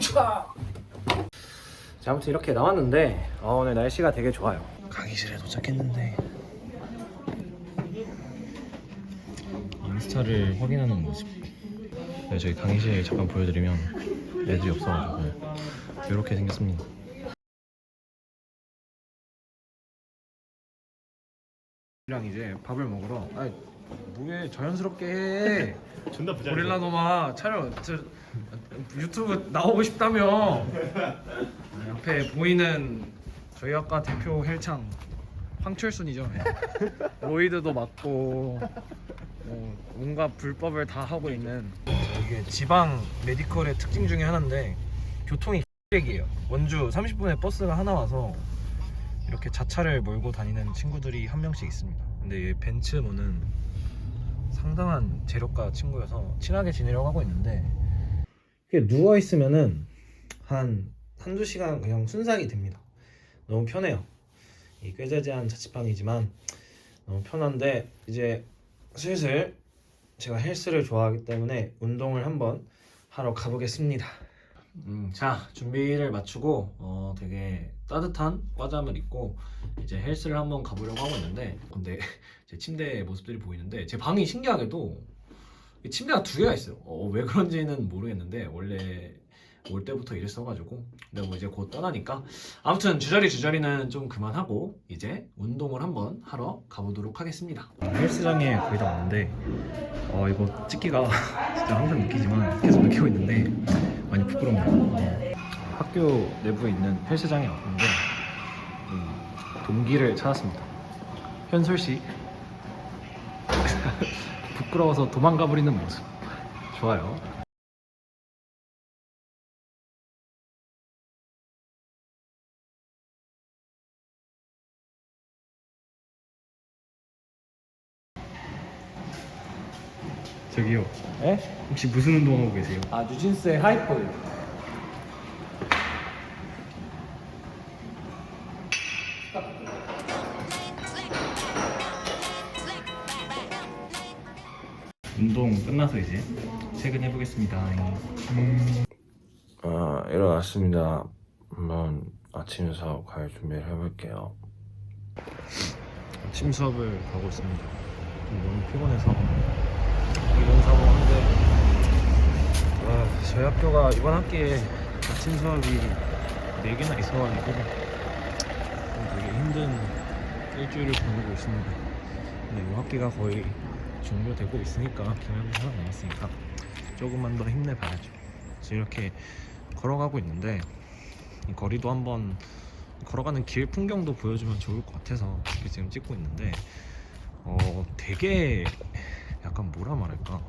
영차. 자, 아무튼 이렇게 나왔는데 어, 오늘 날씨가 되게 좋아요. 강의실에 도착했는데 인스타를 확인하는 모습. 네, 저희 강의실 잠깐 보여드리면 애들이 없어가지고 이렇게 생겼습니다. 랑 이제 밥을 먹으러. 아니 뭐해 자연스럽게 해. 존나 부자. 고릴라 놈아 차려. 저, 유튜브 나오고 싶다며. 옆에 보이는 저희 학과 대표 헬창 황철순이죠. 예. 로이드도 맞고 뭐 뭔가 불법을 다 하고 있는 이게 지방 메디컬의 특징 중에 하나인데 교통이 X백이에요. 원주 30분에 버스가 하나 와서 이렇게 자차를 몰고 다니는 친구들이 한 명씩 있습니다. 근데 이 벤츠모는 상당한 재력가 친구여서 친하게 지내려고 하고 있는데 누워 있으면은 한 한두 시간 그냥 순삭이 됩니다. 너무 편해요. 이 꾀자재한 자취방이지만 너무 편한데 이제 슬슬 제가 헬스를 좋아하기 때문에 운동을 한번 하러 가보겠습니다. 음, 자 준비를 마치고 어, 되게 따뜻한 과잠을 입고 이제 헬스를 한번 가보려고 하고 있는데 근데 제 침대 모습들이 보이는데 제 방이 신기하게도 이 침대가 두 개가 있어요. 어, 왜 그런지는 모르겠는데 원래 올 때부터 이랬어가지고 근데 뭐 이제 곧 떠나니까 아무튼 주저리 주저리는 좀 그만하고 이제 운동을 한번 하러 가보도록 하겠습니다. 헬스장에 거의 다 왔는데 어 이거 찍기가 진짜 항상 느끼지만 계속 느끼고 있는데 많이 부끄럽네요. 어, 학교 내부에 있는 헬스장에 왔는데 음, 동기를 찾았습니다. 현솔 씨 부끄러워서 도망가 버리는 모습 좋아요. 저기요. 에? 혹시 무슨 운동하고 계세요? 아 뉴진스의 하이퍼요. 운동 끝나서 이제 퇴근해 보겠습니다. 아, 일어났습니다. 한번 아침 수업 갈 준비를 해볼게요. 아침 수업을 가고 있습니다. 너무 피곤해서 이런 상황인데 아, 저희 학교가 이번 학기에 아침 수업이 4개나 있어가지고 좀 되게 힘든 일주일을 보내고 있습니다. 근데 이 학기가 거의 종료되고 있으니까 기말고사 남았으니까 조금만 더 힘내봐야죠. 이렇게 걸어가고 있는데 이 거리도 한번 걸어가는 길 풍경도 보여주면 좋을 것 같아서 이렇게 지금 찍고 있는데 어 되게 뭐라 말할까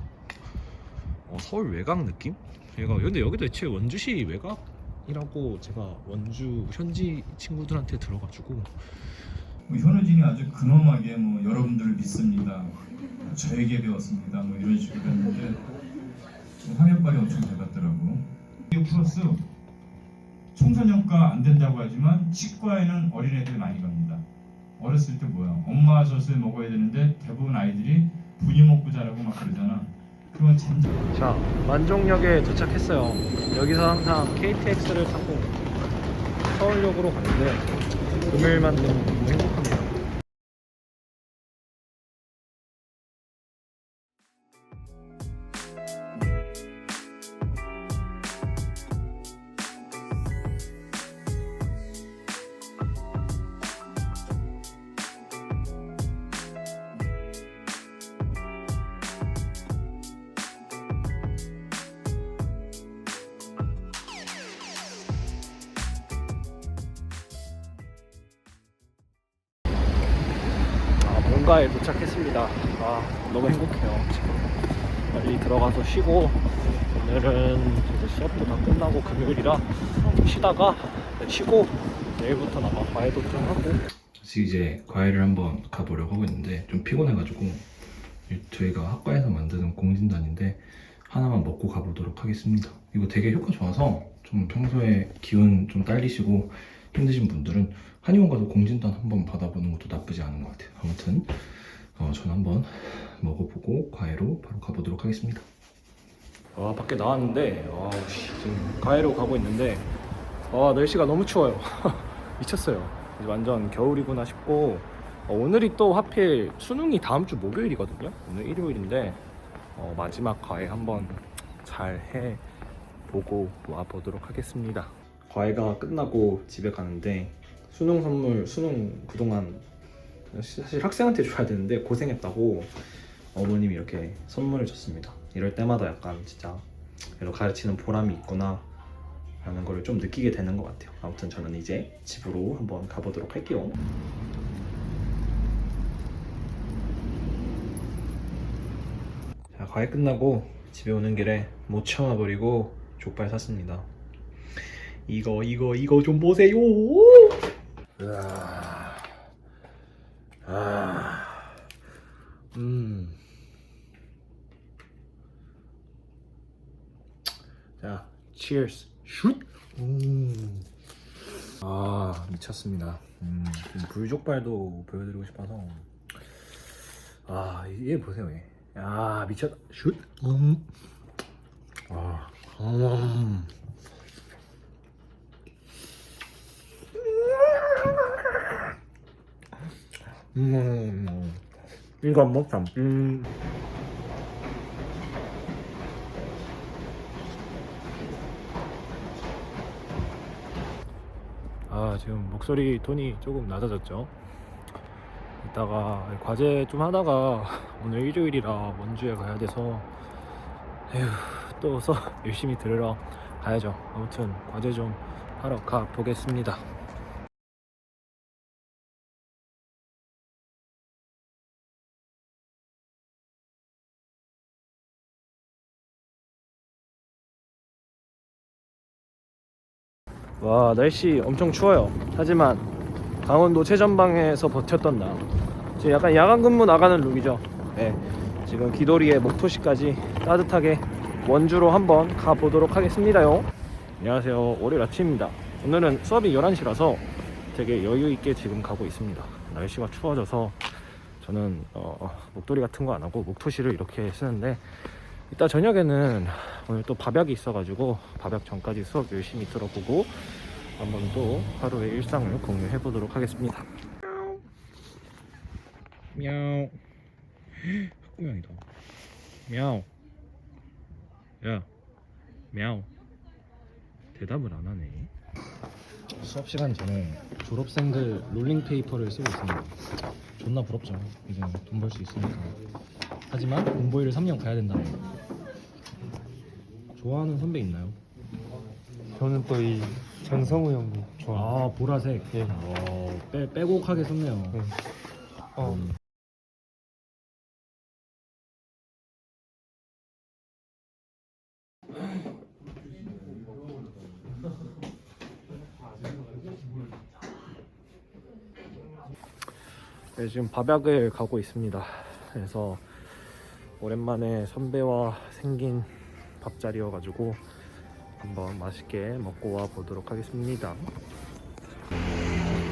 어, 서울 외곽 느낌? 얘가 근데 여기도 애초에 원주시 외곽이라고 제가 원주 현지 친구들한테 들어가지고 뭐 현우진이 아주 근엄하게 뭐 여러분들을 믿습니다. 저에게 배웠습니다. 뭐 이런 식으로 했는데 뭐 화면발이 엄청 잘 갔더라고. 이 플러스 청소년과 안 된다고 하지만 치과에는 어린애들 많이 갑니다. 어렸을 때 뭐야? 엄마 젖을 먹어야 되는데 대부분 아이들이 분유 먹고 자라고 막 그러잖아. 그건 잠자. 자 만종역에 도착했어요 여기서 항상 KTX를 타고 서울역으로 가는데 금요일만 되면 본가에 도착했습니다. 아, 너무 행복해요. 지금 빨리 들어가서 쉬고 오늘은 이제 수업도 다 끝나고 금요일이라 좀 쉬다가 쉬고 내일부터 아마 과외도 좀 하고 다시 이제 과외를 한번 가보려고 하고 있는데 좀 피곤해가지고 저희가 학과에서 만드는 공진단인데 하나만 먹고 가보도록 하겠습니다. 이거 되게 효과 좋아서 좀 평소에 기운 좀 딸리시고 힘드신 분들은 한의원 가서 공진단 한번 받아보는 것도 나쁘지 않은 것 같아요. 아무튼 어, 전 한번 먹어보고 과외로 바로 가보도록 하겠습니다. 와 밖에 나왔는데 와 씨, 지금 가해로 가고 있는데 와 날씨가 너무 추워요 미쳤어요 완전 겨울이구나 싶고 어, 오늘이 또 하필 수능이 다음 주 목요일이거든요 오늘 일요일인데 어, 마지막 과외 한번 잘 해보고 와보도록 하겠습니다 과외가 끝나고 집에 가는데 수능 선물 수능 그동안 사실 학생한테 줘야 되는데 고생했다고 어머님이 이렇게 선물을 줬습니다. 이럴 때마다 약간 진짜 그래도 가르치는 보람이 있구나 라는 거를 좀 느끼게 되는 것 같아요. 아무튼 저는 이제 집으로 한번 가보도록 할게요. 자, 과외 끝나고 집에 오는 길에 못 참아버리고 족발 샀습니다. 이거 이거 이거 좀 보세요. 으아. 아. 음. 자, cheers. 슛. 음. 아, 미쳤습니다. 음, 좀 불족발도 보여드리고 싶어서. 아, 얘 보세요, 얘. 아, 미쳤. 슛. 음. 아, 음. 음. 이거 안 먹자. 음. 아 지금 목소리 톤이 조금 낮아졌죠. 이따가 과제 좀 하다가 오늘 일요일이라 원주에 가야 돼서 에휴 또써 열심히 들으러 가야죠. 아무튼 과제 좀 하러 가 보겠습니다. 와 날씨 엄청 추워요. 하지만 강원도 최전방에서 버텼던 나 지금 약간 야간 근무 나가는 룩이죠. 네, 지금 기도리의 목토시까지 따뜻하게 원주로 한번 가보도록 하겠습니다요. 안녕하세요. 월요일 아침입니다. 오늘은 수업이 11시라서 되게 여유있게 지금 가고 있습니다. 날씨가 추워져서 저는 어, 목도리 같은 거 안 하고 목토시를 이렇게 쓰는데 이따 저녁에는 오늘 또 밥약이 있어가지고 밥약 전까지 수업 열심히 들어보고 한번 또 하루의 일상을 공유해 보도록 하겠습니다. 미야오. 흑고양이다. 미야오. 야, 미야오. 대답을 안 하네. 수업 시간 전에 졸업생들 롤링 페이퍼를 쓰고 있습니다. 존나 부럽죠. 이제 돈 벌 수 있으니까. 하지만 공보위를 3년 가야 된다는 거. 좋아하는 선배 있나요? 저는 또 이 장성우 형이 좋아. 아 보라색. 예. 어, 빼 빼곡하게 썼네요. 네. 어, 음. 네, 지금 밥약을 가고 있습니다. 그래서 오랜만에 선배와 생긴 밥자리여가지고 한번 맛있게 먹고 와 보도록 하겠습니다.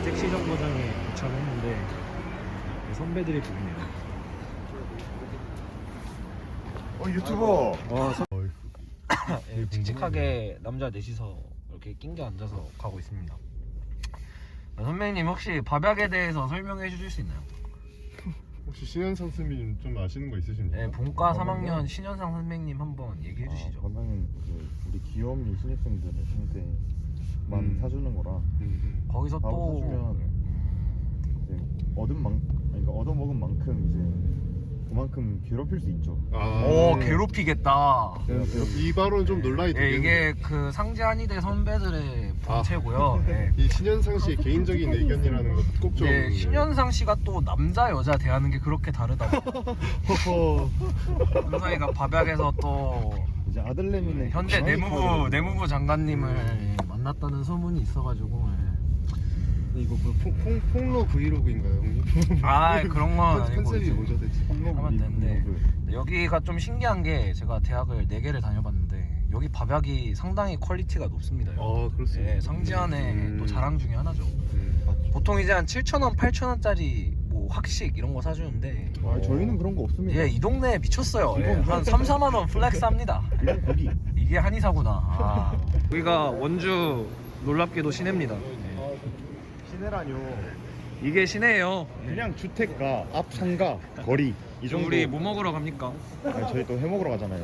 섹시 정거장에 도착했는데 선배들이 보이네요. 어 유튜버 와, 선... 예, 칙칙하게 남자 넷이서 이렇게 낑겨 앉아서 가고 있습니다. 아, 선배님 혹시 밥약에 대해서 설명해 주실 수 있나요? 혹시 신현상 선생님 좀 아시는 거 있으십니까? 네, 본과 3학년 신현상 선배님 한번 얘기해 주시죠. 그러면 그 우리 귀염이 신입생들의 상대만 음. 사주는 거라 음, 거기서 바로 또 사주면 이제 얻은 만 그러니까 얻어먹은 만큼 이제 그만큼 괴롭힐 수 있죠. 음. 아, 오 괴롭히겠다. 이 발언 좀 논란이 예, 되겠네. 이게 그 상제 한의대 선배들의 본체고요. 예. 이 신현상 씨의 개인적인 의견이라는 것꼭 좀. 네, 신현상 씨가 또 남자 여자 대하는 게 그렇게 다르다고. 허허. 현상이가 밥약에서 또 이제 아들내미는 현재 내무부. 내무부 장관님을 만났다는 소문이 있어가지고. 근데 이거 뭐 폭, 폭, 폭로 브이로그인가요, 형님? 아 그런 건 아니고 컨셉이 이제 뭐죠, 대체? 하면 되는데 그 여기가 좀 신기한 게 제가 대학을 4 개를 다녀봤는데 여기 밥약이 상당히 퀄리티가 높습니다. 아, 그렇습니다. 네, 상지안의 음. 또 자랑 중에 하나죠. 음. 보통 이제 한 7,000원, 8,000원짜리 뭐 확식 이런 거 사주는데 아, 저희는 그런 거 없습니다. 예, 이 동네에 미쳤어요. 예, 한 3, 4만 원 플렉스 합니다. 이건 거기. 이게 한의사구나. 아. 여기가 원주 놀랍게도 시내입니다. 시내라뇨. 이게 시내예요. 그냥 주택가, 앞 상가, 거리 이 정도. 우리 뭐 먹으러 갑니까? 아니, 저희 또 해먹으러 가잖아요.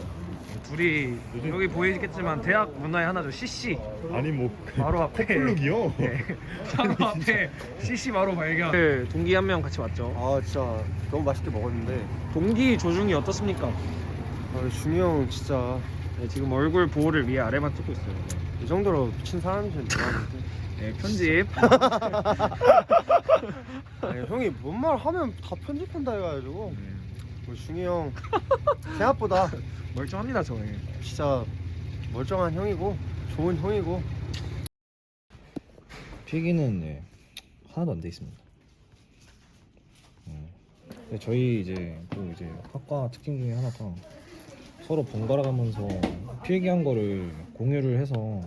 둘이 여기 보이겠지만 대학 문화의 하나죠. CC 아니 뭐 바로 앞에 플룩이요. 네. 바로 앞에 CC 바로 발견. 그 동기 한 명 같이 왔죠. 아 진짜 너무 맛있게 먹었는데 동기 조중이 어떻습니까? 아, 준이 형 진짜 네, 지금 얼굴 보호를 위해 아래만 찍고 있어요. 이 정도로 미친 사람이면 좋아하는데 네, 편집. 아니 형이 뭔 말 하면 다 편집한다 해가지고 우리 준이 형 생각보다 멀쩡합니다, 저. 예. 진짜 멀쩡한 형이고 좋은 형이고 필기는 네, 하나도 안 돼 있습니다. 음. 근데 저희 이제 또 이제 학과 특징 중에 하나가 서로 번갈아 가면서 필기한 거를 공유를 해서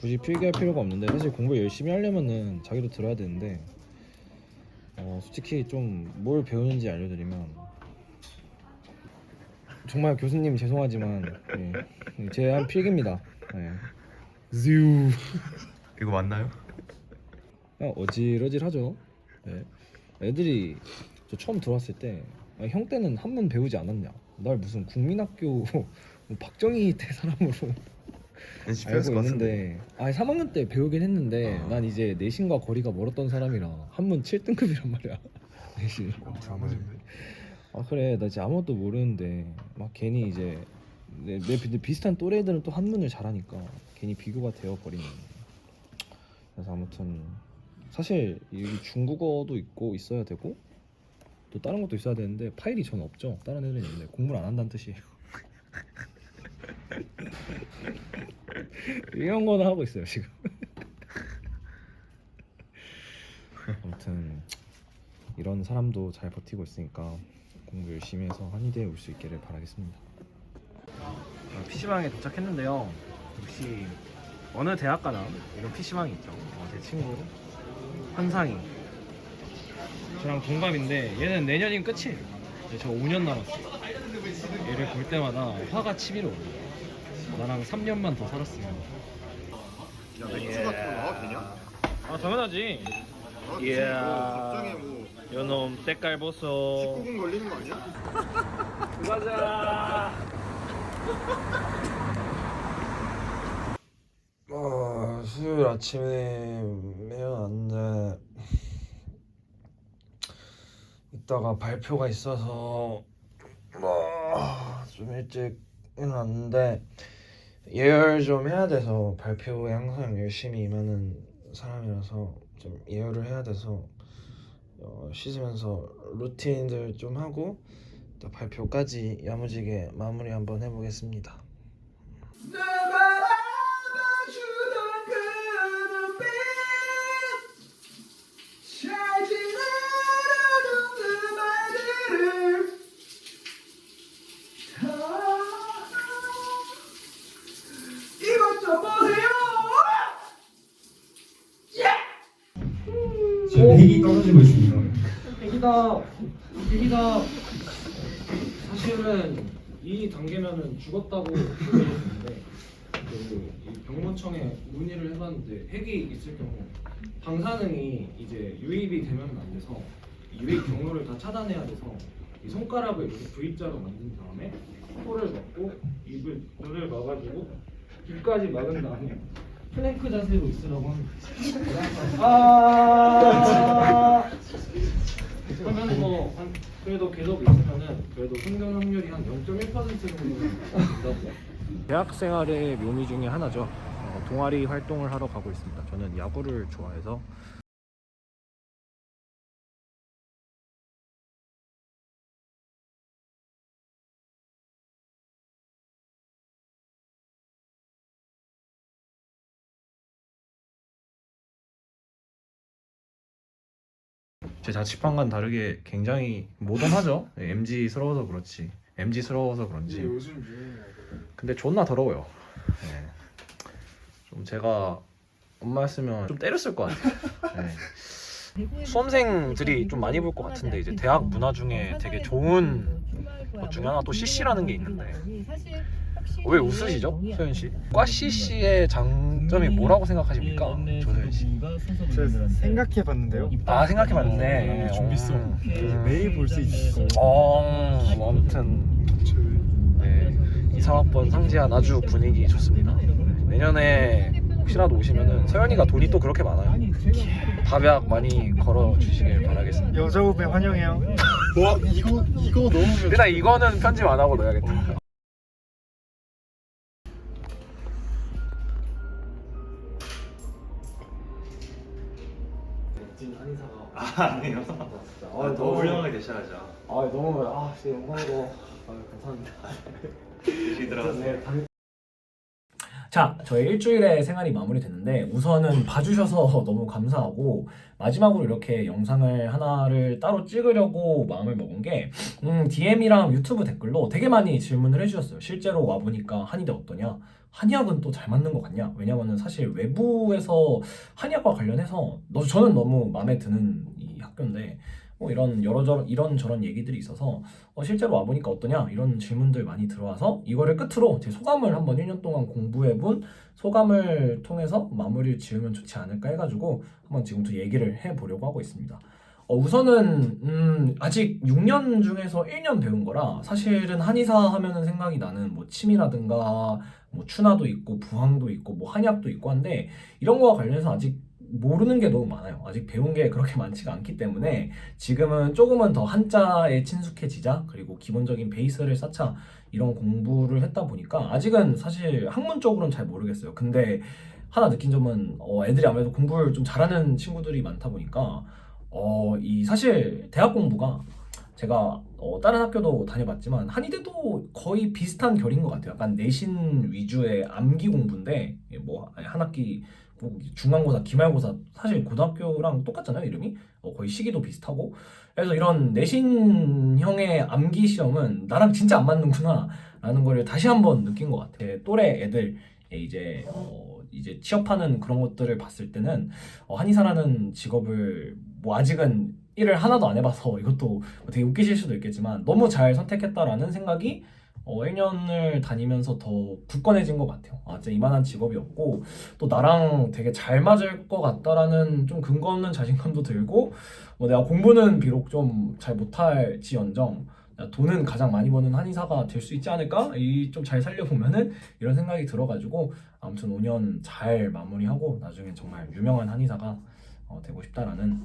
굳이 필기할 필요가 없는데 사실 공부 열심히 하려면은 자기도 들어야 되는데 어, 솔직히 좀 뭘 배우는지 알려드리면 정말 교수님 죄송하지만 예, 제한 필기입니다. 예. 즈유. 이거 맞나요? 그냥 어질어질하죠. 네. 애들이 저 처음 들어왔을 때 아, 형 때는 한문 배우지 않았냐? 날 무슨 국민학교 뭐 박정희 때 사람으로 알고 있는데 아 3학년 때 배우긴 했는데 난 이제 내신과 거리가 멀었던 사람이라 한문 7등급이란 말이야. 내신. 아 그래 나 이제 아무것도 모르는데 막 괜히 이제 내, 내 비- 비슷한 또래 애들은 또 한문을 잘하니까 괜히 비교가 되어 버리는. 그래서 아무튼 사실 이 중국어도 있고 있어야 되고 또 다른 것도 있어야 되는데 파일이 전 없죠. 다른 애들은 있는데 공부를 안 한다는 뜻이에요. 이런 거는 하고 있어요 지금. 아무튼 이런 사람도 잘 버티고 있으니까 공부 열심히 해서 한의대에 올 수 있기를 바라겠습니다. PC방에 도착했는데요. 역시 어느 대학 가나 이런 PC방이 있죠. 어, 제 친구 환상이 저랑 동갑인데 얘는 내년이면 끝이에요. 이제 저 5년 남았어요. 얘를 볼 때마다 화가 치밀어 오르요 나랑 3년만 더 살았으면. 야 맥주 같은 거 나와도 되냐? 아 당연하지. 아, 이야. 갑자기 뭐 요놈 때깔 보소. 19금 걸리는 거 아니야? 가자. 아 수요일 아침에 일어났는데 이따가 발표가 있어서 아, 좀 일찍 일어났는데 예열 좀 해야 돼서 발표에 항상 열심히 임하는 사람이라서 좀 예열을 해야 돼서 어, 씻으면서 루틴들 좀 하고 또 발표까지 야무지게 마무리 한번 해보겠습니다. 지금 핵이 떨어지고 있습니다. 핵이다. 핵이다. 사실은 이 단계면은 죽었다고 보여졌는데 그 병무청에 문의를 해봤는데 핵이 있을 경우 방사능이 이제 유입이 되면 안 돼서 유입 경로를 다 차단해야 돼서 이 손가락을 이렇게 V자로 만든 다음에 코를 막고 입을 눈을 막아주고 귀까지 막은 다음에 플랭크 자세로 있으라고 합니다. 아. 그러면 뭐 한, 그래도 계속 있으면은 그래도 생존 확률이 한 0.1% 정도 된다고. 대학 생활의 묘미 중에 하나죠. 어, 동아리 활동을 하러 가고 있습니다. 저는 야구를 좋아해서 제 자취방과는 다르게 굉장히 모던하죠. MG스러워서 그렇지. MG스러워서 그런지. 근데 존나 더러워요. 네. 좀 제가 엄마였으면 좀 때렸을 것 같아요. 네. 수험생들이 좀 많이 볼 것 같은데 이제 대학 문화 중에 되게 좋은 것 중에 하나 또 CC라는 게 있는데 왜 웃으시죠, 소연 씨? 과 CC의 장점이 뭐라고 생각하십니까, 조소연 씨? 제가 생각해봤는데요. 아 생각해봤는데 준비성. 음. 매일 볼 수 있고. 어, 뭐 아무튼 네, 2, 3학번 상지한 아주 분위기 좋습니다. 내년에 혹시라도 오시면은 서연이가 돈이 또 그렇게 많아요. 밥약 많이 걸어 주시길 바라겠습니다. 여자 후배 환영해요. 와 이거 이거 너무 일단 이거는 편집 안 하고 넣어야겠다. 아니요. 아, 더 훌륭하게 되셔야죠. 아 너무 아 진짜 영광으로 아, 감사합니다. 열심히 들어가세요. 자, 저희 일주일의 생활이 마무리됐는데 우선은 봐주셔서 너무 감사하고 마지막으로 이렇게 영상을 하나를 따로 찍으려고 마음을 먹은 게 음, DM이랑 유튜브 댓글로 되게 많이 질문을 해주셨어요. 실제로 와보니까 한의대 어떠냐? 한의학은 또 잘 맞는 것 같냐? 왜냐면은 사실 외부에서 한의학과 관련해서 너, 저는 너무 마음에 드는 이 학교인데 뭐 이런 여러 저런 이런 저런 얘기들이 있어서 어, 실제로 와 보니까 어떠냐 이런 질문들 많이 들어와서 이거를 끝으로 제 소감을 한번 1년 동안 공부해 본 소감을 통해서 마무리를 지으면 좋지 않을까 해가지고 한번 지금부터 얘기를 해 보려고 하고 있습니다. 어, 우선은 음, 아직 6년 중에서 1년 배운 거라 사실은 한의사 하면은 생각이 나는 뭐 침이라든가 뭐 추나도 있고 부항도 있고 뭐 한약도 있고 한데 이런 거와 관련해서 아직 모르는 게 너무 많아요. 아직 배운 게 그렇게 많지가 않기 때문에 지금은 조금은 더 한자에 친숙해지자 그리고 기본적인 베이스를 쌓자 이런 공부를 했다 보니까 아직은 사실 학문적으로는 잘 모르겠어요. 근데 하나 느낀 점은 어, 애들이 아무래도 공부를 좀 잘하는 친구들이 많다 보니까 어, 이 사실 대학 공부가 제가 어, 다른 학교도 다녀봤지만 한의대도 거의 비슷한 결인 것 같아요. 약간 내신 위주의 암기 공부인데 예, 뭐한 학기 뭐 중간고사, 기말고사 사실 고등학교랑 똑같잖아요 이름이 어, 거의 시기도 비슷하고 그래서 이런 내신형의 암기 시험은 나랑 진짜 안 맞는구나라는 걸 다시 한번 느낀 것 같아요. 또래 애들 이제 어, 이제 취업하는 그런 것들을 봤을 때는 어, 한의사라는 직업을 뭐 아직은 일을 하나도 안 해봐서 이것도 뭐 되게 웃기실 수도 있겠지만 너무 잘 선택했다라는 생각이 어, 1년을 다니면서 더 굳건해진 것 같아요. 아, 진짜 이만한 직업이었고 또 나랑 되게 잘 맞을 것 같다라는 좀 근거 없는 자신감도 들고 뭐 내가 공부는 비록 좀 잘 못할 지언정 돈은 가장 많이 버는 한의사가 될 수 있지 않을까? 이 좀 잘 살려보면은 이런 생각이 들어가지고 아무튼 5년 잘 마무리하고 나중에 정말 유명한 한의사가 어, 되고 싶다라는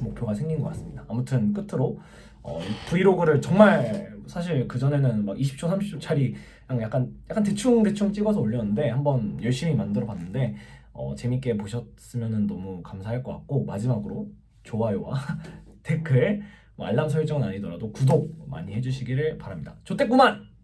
목표가 생긴 것 같습니다. 아무튼 끝으로 어, 이 브이로그를 정말 사실 그 전에는 막 20초, 30초짜리 그냥 약간 약간 대충 대충 찍어서 올렸는데 한번 열심히 만들어 봤는데 어, 재밌게 보셨으면 너무 감사할 것 같고 마지막으로 좋아요와 댓글 뭐 알람 설정은 아니더라도 구독 많이 해주시기를 바랍니다. 좋댔구만!